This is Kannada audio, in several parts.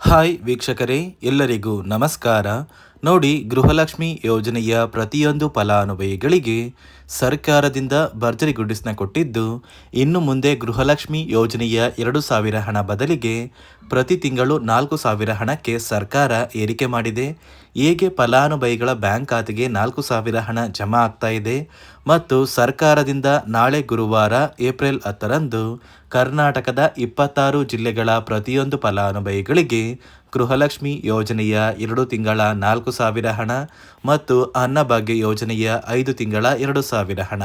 ಹಾಯ್ ವೀಕ್ಷಕರೇ, ಎಲ್ಲರಿಗೂ ನಮಸ್ಕಾರ. ನೋಡಿ, ಗೃಹಲಕ್ಷ್ಮಿ ಯೋಜನೆಯ ಪ್ರತಿಯೊಂದು ಫಲಾನುಭವಿಗಳಿಗೆ ಸರ್ಕಾರದಿಂದ ಭರ್ಜರಿ ಗುಡ್ಡಿಸ್ನ ಕೊಟ್ಟಿದ್ದು, ಇನ್ನು ಮುಂದೆ ಗೃಹಲಕ್ಷ್ಮಿ ಯೋಜನೆಯ ಎರಡು ಸಾವಿರ ಹಣ ಬದಲಿಗೆ ಪ್ರತಿ ತಿಂಗಳು ನಾಲ್ಕು ಸಾವಿರ ಹಣಕ್ಕೆ ಸರ್ಕಾರ ಏರಿಕೆ ಮಾಡಿದೆ. ಹೇಗೆ ಫಲಾನುಭವಿಗಳ ಬ್ಯಾಂಕ್ ಖಾತೆಗೆ ನಾಲ್ಕು ಸಾವಿರ ಹಣ ಜಮಾ ಆಗ್ತಾ ಇದೆ ಮತ್ತು ಸರ್ಕಾರದಿಂದ ನಾಳೆ ಗುರುವಾರ ಏಪ್ರಿಲ್ ಹತ್ತರಂದು ಕರ್ನಾಟಕದ ಇಪ್ಪತ್ತಾರು ಜಿಲ್ಲೆಗಳ ಪ್ರತಿಯೊಂದು ಫಲಾನುಭವಿಗಳಿಗೆ ಗೃಹಲಕ್ಷ್ಮಿ ಯೋಜನೆಯ ಎರಡು ತಿಂಗಳ ನಾಲ್ಕು ಸಾವಿರ ಹಣ ಮತ್ತು ಅನ್ನಭಾಗ್ಯ ಯೋಜನೆಯ ಐದು ತಿಂಗಳ ಎರಡು ಸಾವಿರ ಹಣ.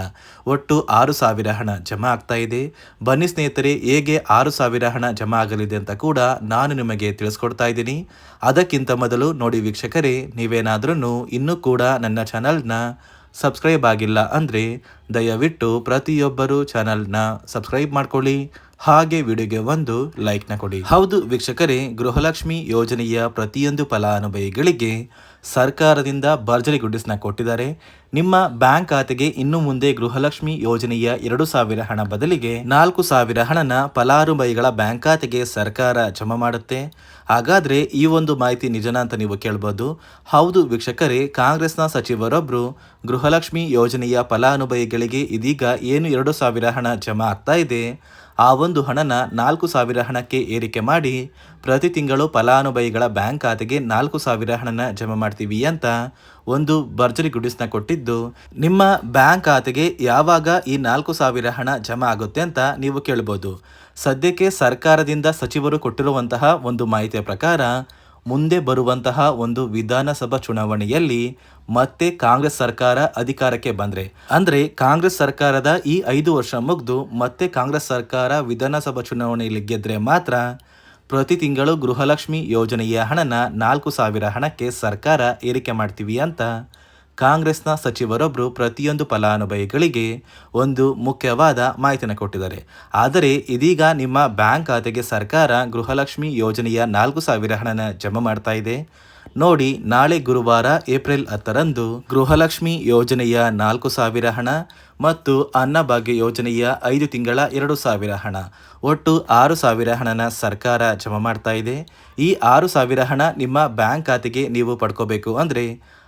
ಒಟ್ಟು ಆರು ಸಾವಿರ ಹಣ ಜಮಾ ಆಗ್ತಾ ಇದೆ. ಬನ್ನಿ ಸ್ನೇಹಿತರೆ, ಹೇಗೆ ಆರು ಸಾವಿರ ಹಣ ಜಮಾ ಆಗಲಿದೆ ಅಂತ ಕೂಡ ನಾನು ನಿಮಗೆ ತಿಳಿಸ್ಕೊಡ್ತಾ ಇದ್ದೀನಿ. ಅದಕ್ಕಿಂತ ಮೊದಲು ನೋಡಿ ವೀಕ್ಷಕರೇ ನೀವೇನಾದ್ರೂ ಇನ್ನೂ ಕೂಡ ನನ್ನ ಚಾನಲ್ನ ಸಬ್ಸ್ಕ್ರೈಬ್ ಆಗಿಲ್ಲ ಅಂದರೆ ದಯವಿಟ್ಟು ಪ್ರತಿಯೊಬ್ಬರು ಚಾನಲ್ನ ಸಬ್ಸ್ಕ್ರೈಬ್ ಮಾಡ್ಕೊಳ್ಳಿ. ಹಾಗೆ ವಿಡಿಯೋಗೆ ಒಂದು ಲೈಕ್ನ ಕೊಡಿ. ಹೌದು ವೀಕ್ಷಕರೇ, ಗೃಹಲಕ್ಷ್ಮಿ ಯೋಜನೆಯ ಪ್ರತಿಯೊಂದು ಫಲಾನುಭವಿಗಳಿಗೆ ಸರ್ಕಾರದಿಂದ ಭರ್ಜರಿ ಗುಡ್ಡಿಸ್ನ ಕೊಟ್ಟಿದ್ದಾರೆ. ನಿಮ್ಮ ಬ್ಯಾಂಕ್ ಖಾತೆಗೆ ಇನ್ನು ಮುಂದೆ ಗೃಹಲಕ್ಷ್ಮಿ ಯೋಜನೆಯ ಎರಡು ಸಾವಿರ ಹಣ ಬದಲಿಗೆ ನಾಲ್ಕು ಸಾವಿರ ಹಣನ ಫಲಾನುಭವಿಗಳ ಬ್ಯಾಂಕ್ ಖಾತೆಗೆ ಸರ್ಕಾರ ಜಮಾ ಮಾಡುತ್ತೆ. ಹಾಗಾದ್ರೆ ಈ ಒಂದು ಮಾಹಿತಿ ನಿಜನಾ ಅಂತ ನೀವು ಕೇಳ್ಬೋದು. ಹೌದು ವೀಕ್ಷಕರೇ, ಕಾಂಗ್ರೆಸ್ನ ಸಚಿವರೊಬ್ಬರು ಗೃಹಲಕ್ಷ್ಮಿ ಯೋಜನೆಯ ಫಲಾನುಭವಿಗಳಿಗೆ ಇದೀಗ ಏನು ಎರಡು ಸಾವಿರ ಹಣ ಜಮಾ ಆಗ್ತಾ ಇದೆ? ಆ ಒಂದು ಹಣನ ನಾಲ್ಕು ಸಾವಿರ ಹಣಕ್ಕೆ ಏರಿಕೆ ಮಾಡಿ ಪ್ರತಿ ತಿಂಗಳು ಫಲಾನುಭವಿಗಳ ಬ್ಯಾಂಕ್ ಖಾತೆಗೆ ನಾಲ್ಕು ಸಾವಿರ ಹಣನ ಜಮಾ ಮಾಡ್ತೀವಿ ಅಂತ ಒಂದು ಭರ್ಜರಿ ಗುಡಿಸ್ನ ಕೊಟ್ಟಿದ್ದು. ನಿಮ್ಮ ಬ್ಯಾಂಕ್ ಖಾತೆಗೆ ಯಾವಾಗ ಈ ನಾಲ್ಕು ಸಾವಿರ ಹಣ ಜಮಾ ಆಗುತ್ತೆ ಅಂತ ನೀವು ಕೇಳ್ಬೋದು. ಸದ್ಯಕ್ಕೆ ಸರ್ಕಾರದಿಂದ ಸಚಿವರು ಕೊಟ್ಟಿರುವಂತಹ ಒಂದು ಮಾಹಿತಿಯ ಪ್ರಕಾರ, ಮುಂದೆ ಬರುವಂತಹ ಒಂದು ವಿಧಾನಸಭಾ ಚುನಾವಣೆಯಲ್ಲಿ ಮತ್ತೆ ಕಾಂಗ್ರೆಸ್ ಸರ್ಕಾರ ಅಧಿಕಾರಕ್ಕೆ ಬಂದರೆ, ಅಂದರೆ ಕಾಂಗ್ರೆಸ್ ಸರ್ಕಾರದ ಈ ಐದು ವರ್ಷ ಮುಗಿದು ಮತ್ತೆ ಕಾಂಗ್ರೆಸ್ ಸರ್ಕಾರ ವಿಧಾನಸಭಾ ಚುನಾವಣೆಯಲ್ಲಿ ಗೆದ್ದರೆ ಮಾತ್ರ ಪ್ರತಿ ತಿಂಗಳು ಗೃಹಲಕ್ಷ್ಮಿ ಯೋಜನೆಯ ಹಣನ ನಾಲ್ಕು ಸಾವಿರ ಹಣಕ್ಕೆ ಸರ್ಕಾರ ಏರಿಕೆ ಮಾಡ್ತೀವಿ ಅಂತ ಕಾಂಗ್ರೆಸ್ನ ಸಚಿವರೊಬ್ಬರು ಪ್ರತಿಯೊಂದು ಫಲಾನುಭವಿಗಳಿಗೆ ಒಂದು ಮುಖ್ಯವಾದ ಮಾಹಿತಿಯನ್ನು ಕೊಟ್ಟಿದ್ದಾರೆ. ಆದರೆ ಇದೀಗ ನಿಮ್ಮ ಬ್ಯಾಂಕ್ ಖಾತೆಗೆ ಸರ್ಕಾರ ಗೃಹಲಕ್ಷ್ಮಿ ಯೋಜನೆಯ ನಾಲ್ಕು ಸಾವಿರ ಹಣನ ಜಮಾ ಮಾಡ್ತಾ ಇದೆ. ನೋಡಿ, ನಾಳೆ ಗುರುವಾರ ಏಪ್ರಿಲ್ ಹತ್ತರಂದು ಗೃಹಲಕ್ಷ್ಮಿ ಯೋಜನೆಯ ನಾಲ್ಕು ಸಾವಿರ ಹಣ ಮತ್ತು ಅನ್ನಭಾಗ್ಯ ಯೋಜನೆಯ ಐದು ತಿಂಗಳ ಎರಡು ಸಾವಿರ ಹಣ. ಒಟ್ಟು ಆರು ಸಾವಿರ ಹಣನ ಸರ್ಕಾರ ಜಮಾ ಮಾಡ್ತಾ ಇದೆ. ಈ ಆರು ಸಾವಿರ ಹಣ ನಿಮ್ಮ ಬ್ಯಾಂಕ್ ಖಾತೆಗೆ ನೀವು ಪಡ್ಕೋಬೇಕು ಅಂದರೆ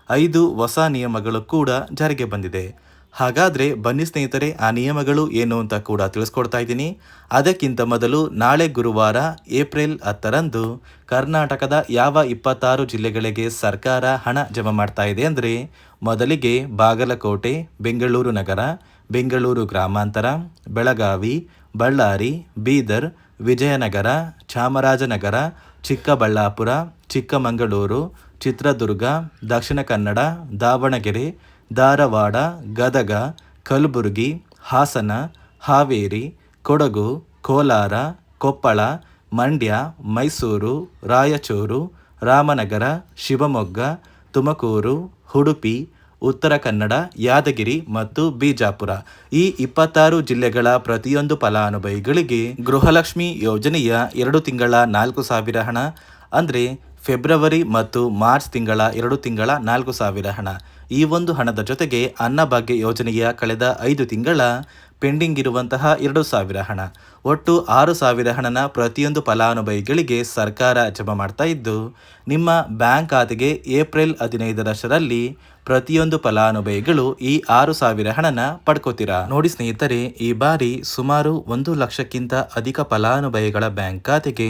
ಐದು ಹೊಸ ನಿಯಮಗಳು ಕೂಡ ಜಾರಿಗೆ ಬಂದಿದೆ. ಹಾಗಾದರೆ ಬನ್ನಿ ಸ್ನೇಹಿತರೆ, ಆ ನಿಯಮಗಳು ಏನು ಅಂತ ಕೂಡ ತಿಳಿಸ್ಕೊಡ್ತಾ ಇದ್ದೀನಿ. ಅದಕ್ಕಿಂತ ಮೊದಲು ನಾಳೆ ಗುರುವಾರ ಏಪ್ರಿಲ್ ಹತ್ತರಂದು ಕರ್ನಾಟಕದ ಯಾವ ಇಪ್ಪತ್ತಾರು ಜಿಲ್ಲೆಗಳಿಗೆ ಸರ್ಕಾರ ಹಣ ಜಮಾ ಮಾಡ್ತಾ ಇದೆ ಅಂದರೆ ಮೊದಲಿಗೆ ಬಾಗಲಕೋಟೆ, ಬೆಂಗಳೂರು ನಗರ, ಬೆಂಗಳೂರು ಗ್ರಾಮಾಂತರ, ಬೆಳಗಾವಿ, ಬಳ್ಳಾರಿ, ಬೀದರ್, ವಿಜಯನಗರ, ಚಾಮರಾಜನಗರ, ಚಿಕ್ಕಬಳ್ಳಾಪುರ, ಚಿಕ್ಕಮಗಳೂರು ಚಿತ್ರದುರ್ಗ, ದಕ್ಷಿಣ ಕನ್ನಡ, ದಾವಣಗೆರೆ, ಧಾರವಾಡ, ಗದಗ, ಕಲಬುರಗಿ, ಹಾಸನ, ಹಾವೇರಿ, ಕೊಡಗು, ಕೋಲಾರ, ಕೊಪ್ಪಳ, ಮಂಡ್ಯ, ಮೈಸೂರು, ರಾಯಚೂರು, ರಾಮನಗರ, ಶಿವಮೊಗ್ಗ, ತುಮಕೂರು, ಉಡುಪಿ, ಉತ್ತರ ಕನ್ನಡ, ಯಾದಗಿರಿ ಮತ್ತು ಬಿಜಾಪುರ. ಈ ಇಪ್ಪತ್ತಾರು ಜಿಲ್ಲೆಗಳ ಪ್ರತಿಯೊಂದು ಫಲಾನುಭವಿಗಳಿಗೆ ಗೃಹಲಕ್ಷ್ಮಿ ಯೋಜನೆಯ ಎರಡು ತಿಂಗಳ ನಾಲ್ಕು ಸಾವಿರ ಹಣ. ಅಂದರೆ ಫೆಬ್ರವರಿ ಮತ್ತು ಮಾರ್ಚ್ ತಿಂಗಳ ಎರಡು ತಿಂಗಳ ನಾಲ್ಕು ಸಾವಿರ ಹಣ. ಈ ಒಂದು ಹಣದ ಜೊತೆಗೆ ಅನ್ನಭಾಗ್ಯ ಯೋಜನೆಯ ಕಳೆದ ಐದು ತಿಂಗಳ ಪೆಂಡಿಂಗ್ ಇರುವಂತಹ ಎರಡು ಸಾವಿರ ಹಣ. ಒಟ್ಟು ಆರು ಸಾವಿರ ಹಣನ ಪ್ರತಿಯೊಂದು ಫಲಾನುಭವಿಗಳಿಗೆ ಸರ್ಕಾರ ಜಮಾ ಮಾಡ್ತಾ ಇದ್ದು, ನಿಮ್ಮ ಬ್ಯಾಂಕ್ ಖಾತೆಗೆ ಏಪ್ರಿಲ್ ಹದಿನೈದರಷ್ಟರಲ್ಲಿ ಪ್ರತಿಯೊಂದು ಫಲಾನುಭವಿಗಳು ಈ ಆರು ಸಾವಿರ ಹಣನ ಪಡ್ಕೋತೀರಾ? ನೋಡಿ ಸ್ನೇಹಿತರೆ, ಈ ಬಾರಿ ಸುಮಾರು ಒಂದು ಲಕ್ಷಕ್ಕಿಂತ ಅಧಿಕ ಫಲಾನುಭವಿಗಳ ಬ್ಯಾಂಕ್ ಖಾತೆಗೆ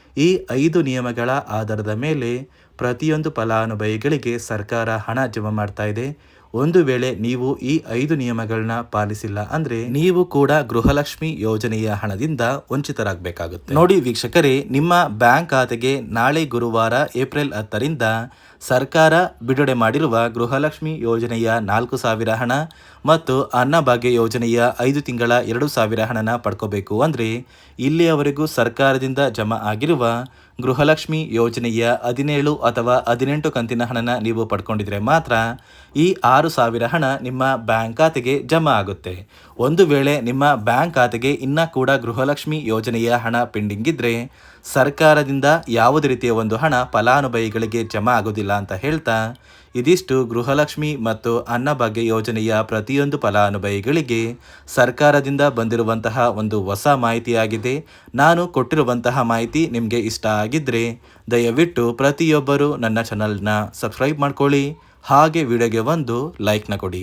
ಈ ಐದು ನಿಯಮಗಳ ಆಧಾರದ ಮೇಲೆ ಪ್ರತಿಯೊಂದು ಫಲಾನುಭವಿಗಳಿಗೆ ಸರ್ಕಾರ ಹಣ ಜಮಾ ಮಾಡ್ತಾ ಇದೆ. ಒಂದು ವೇಳೆ ನೀವು ಈ ಐದು ನಿಯಮಗಳನ್ನ ಪಾಲಿಸಿಲ್ಲ ಅಂದ್ರೆ ನೀವು ಕೂಡ ಗೃಹಲಕ್ಷ್ಮಿ ಯೋಜನೆಯ ಹಣದಿಂದ ವಂಚಿತರಾಗಬೇಕಾಗುತ್ತೆ. ನೋಡಿ ವೀಕ್ಷಕರೇ, ನಿಮ್ಮ ಬ್ಯಾಂಕ್ ಖಾತೆಗೆ ನಾಳೆ ಗುರುವಾರ ಏಪ್ರಿಲ್ ಹತ್ತರಿಂದ ಸರ್ಕಾರ ಬಿಡುಗಡೆ ಮಾಡಿರುವ ಗೃಹಲಕ್ಷ್ಮಿ ಯೋಜನೆಯ ನಾಲ್ಕು ಸಾವಿರ ಹಣ ಮತ್ತು ಅನ್ನಭಾಗ್ಯ ಯೋಜನೆಯ ಐದು ತಿಂಗಳ ಎರಡು ಸಾವಿರ ಹಣನ ಪಡ್ಕೋಬೇಕು ಅಂದರೆ ಇಲ್ಲಿಯವರೆಗೂ ಸರ್ಕಾರದಿಂದ ಜಮಾ ಆಗಿರುವ ಗೃಹಲಕ್ಷ್ಮಿ ಯೋಜನೆಯ ಹದಿನೇಳು ಅಥವಾ ಹದಿನೆಂಟು ಕಂತಿನ ಹಣನ ನೀವು ಪಡ್ಕೊಂಡಿದ್ರೆ ಮಾತ್ರ ಈ ಆರು ಸಾವಿರ ಹಣ ನಿಮ್ಮ ಬ್ಯಾಂಕ್ ಖಾತೆಗೆ ಜಮಾ ಆಗುತ್ತೆ. ಒಂದು ವೇಳೆ ನಿಮ್ಮ ಬ್ಯಾಂಕ್ ಖಾತೆಗೆ ಇನ್ನೂ ಕೂಡ ಗೃಹಲಕ್ಷ್ಮಿ ಯೋಜನೆಯ ಹಣ ಪೆಂಡಿಂಗ್ ಇದ್ದರೆ ಸರ್ಕಾರದಿಂದ ಯಾವುದೇ ರೀತಿಯ ಒಂದು ಹಣ ಫಲಾನುಭವಿಗಳಿಗೆ ಜಮಾ ಆಗೋದಿಲ್ಲ ಅಂತ ಹೇಳ್ತಾ, ಇದಿಷ್ಟು ಗೃಹಲಕ್ಷ್ಮಿ ಮತ್ತು ಅನ್ನಭಾಗ್ಯ ಯೋಜನೆಯ ಪ್ರತಿಯೊಂದು ಫಲಾನುಭವಿಗಳಿಗೆ ಸರ್ಕಾರದಿಂದ ಬಂದಿರುವಂತಹ ಒಂದು ಹೊಸ ಮಾಹಿತಿಯಾಗಿದೆ. ನಾನು ಕೊಟ್ಟಿರುವಂತಹ ಮಾಹಿತಿ ನಿಮಗೆ ಇಷ್ಟ ಆಗಿದ್ದರೆ ದಯವಿಟ್ಟು ಪ್ರತಿಯೊಬ್ಬರು ನನ್ನ ಚಾನಲ್ನ ಸಬ್ಸ್ಕ್ರೈಬ್ ಮಾಡ್ಕೊಳ್ಳಿ. ಹಾಗೆ ವಿಡಿಯೋಗೆ ಒಂದು ಲೈಕ್ನ ಕೊಡಿ.